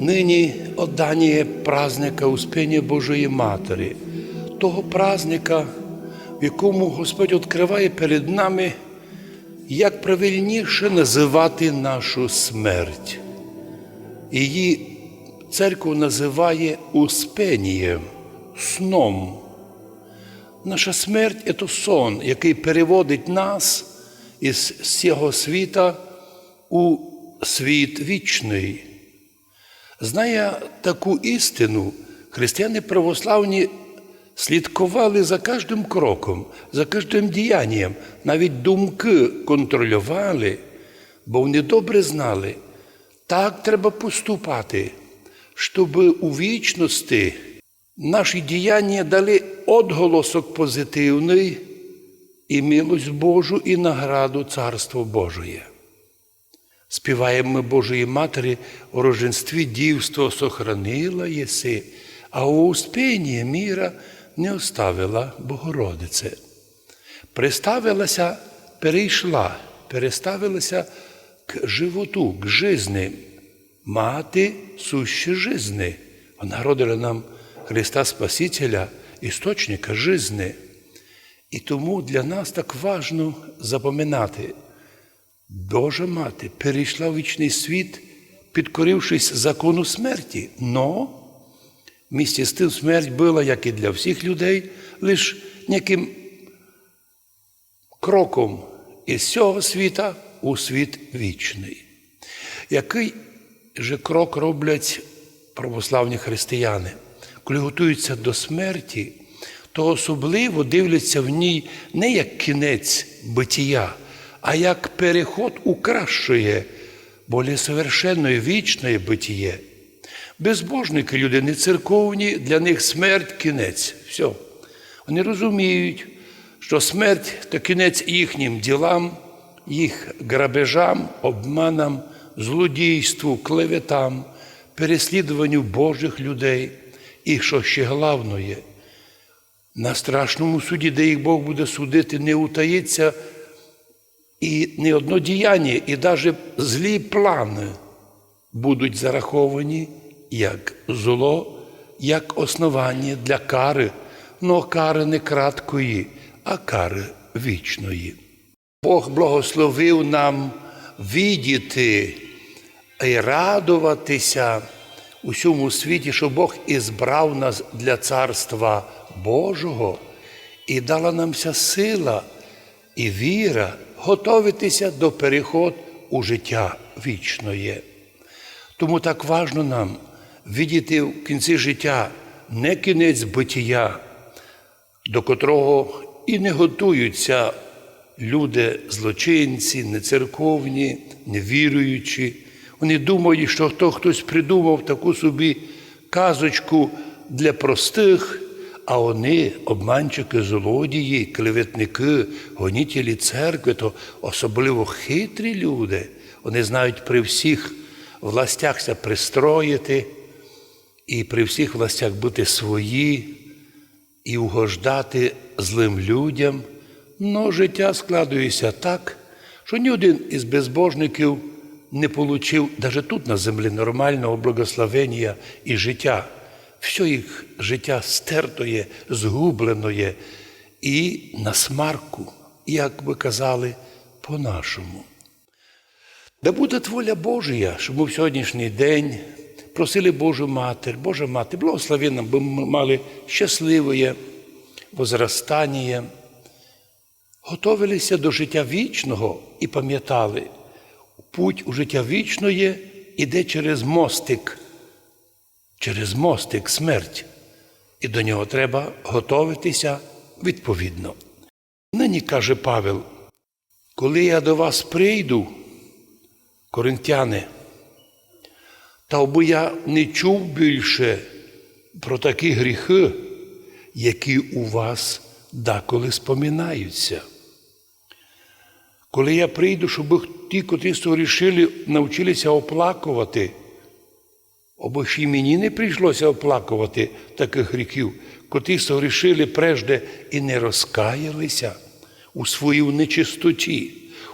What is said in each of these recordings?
Нині оддання праздника Успіння Божої Матері, того праздника, в якому Господь відкриває перед нами, як правильніше називати нашу смерть. Її церква називає Успенієм, сном. Наша смерть це сон, який переводить нас із цього світа у світ вічний. Знає таку істину, християни православні слідкували за кожним кроком, за кожним діянням, навіть думки контролювали, бо вони добре знали, так треба поступати, щоб у вічності наші діяння дали отголосок позитивний і милость Божу, і награду Царство Божої. Співаємо ми Божої Матері у роженстві дівство сохранила єси, а у успінні міра не оставила Богородице. Приставилася, перейшла, переставилася к животу, к жизни. Мати сущі жизни. Вона родила нам Христа Спасителя, істочника жизни. І тому для нас так важно запоминати. Божа мати перейшла в вічний світ, підкорившись закону смерті. Но місті з тим смерть була, як і для всіх людей, лише неким кроком із цього світа у світ вічний. Який же крок роблять православні християни? Коли готуються до смерті, то особливо дивляться в ній не як кінець битія, а як переход у кращее, более совершенне вічне битіє. Безбожники люди не церковні, для них смерть кінець. Все. Вони розуміють, що смерть то кінець їхнім ділам, їх грабежам, обманам, злодійству, клеветам, переслідуванню Божих людей. І що ще головне, на страшному суді, де їх Бог буде судити, не утаїться і не одно діяння, і навіть злі плани будуть зараховані як зло, як основання для кари, но кари не краткої, а кари вічної. Бог благословив нам видіти і радуватися у всьому світі, що Бог ізбрав нас для Царства Божого і дала нам вся сила і віра готовитися до переходу у життя вічної. Тому так важно нам видіти в кінці життя не кінець битія, до котрого і не готуються люди злочинці, нецерковні, невіруючі. Вони думають, що хто хтось придумав таку собі казочку для простих, а вони, обманчики, злодії, клеветники, гонітелі церкви, то особливо хитрі люди. Вони знають при всіх властях пристроїти і при всіх властях бути свої і угождати злим людям. Но життя складується так, що ні один із безбожників не получив навіть тут на землі нормального благословення і життя. Все їх життя стертоє, згубленоє і на смарку, як би казали, по-нашому. Да буде воля Божія, щоб ми в сьогоднішній день просили Божу Матір, Божа Мати, благослови нам, бо ми мали щасливе возростання, готовилися до життя вічного і пам'ятали, путь у життя вічної іде через мостик, через мостик смерть, і до нього треба готуватися відповідно. Нині каже Павел, коли я до вас прийду, коринтяни, та аби я не чув більше про такі гріхи, які у вас деколи споминаються. Коли я прийду, щоб ті, котрі согрішили, навчилися оплакувати, або ж і мені не прийшлося оплакувати таких гріхів, котрі согрішили прежде і не розкаялися у своїй нечистоті,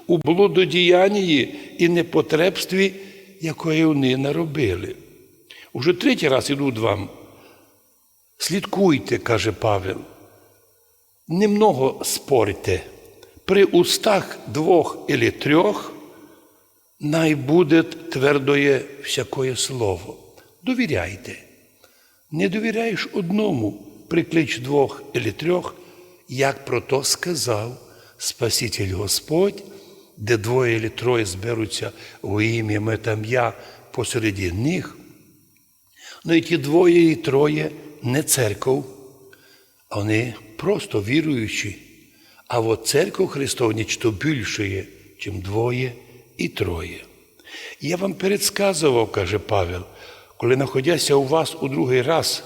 у блудодіянні і непотребстві, якої вони наробили. Уже третій раз ідуть вам. Слідкуйте, каже Павел. Немного спорте. При устах двох или трьох най буде твердоє всякое слово. Довіряйте. Не довіряєш одному, приклич двох или трьох, як про то сказав Спаситель Господь, де двоє или троє зберуться у ім'я ми там я посереді них. Ну і ті двоє і троє не церков, вони просто віруючі. А от церква Христова нічто більше чим двоє і троє. Я вам передсказував, каже Павел, коли знаходяся у вас у другий раз,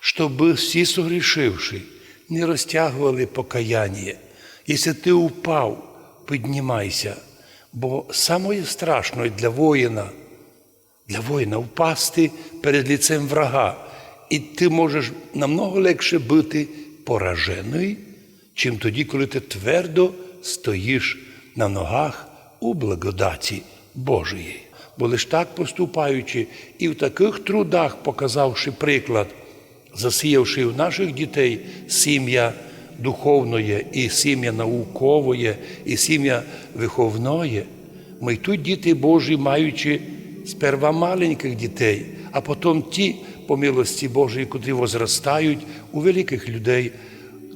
щоб всі согрішивши, не розтягували покаяння. Якщо ти упав, піднімайся, бо самое страшне для воїна, для воїна впасти перед лицем врага. І ти можеш намного легше бути поражений, чим тоді, коли ти твердо стоїш на ногах у благодаті Божої. Бо лиш так поступаючи і в таких трудах, показавши приклад, засіявши в наших дітей сім'я духовної, і сім'я наукової, і сім'я виховної, ми тут діти Божі, маючи сперва маленьких дітей, а потім ті, по милості Божої, котрі возростають у великих людей,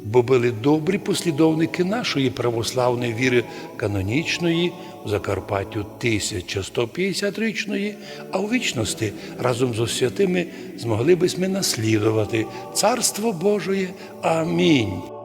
бо були добрі послідовники нашої православної віри канонічної в Закарпаттю 1150-річної, а у вічності разом з святими змогли би ми наслідувати Царство Божої. Амінь.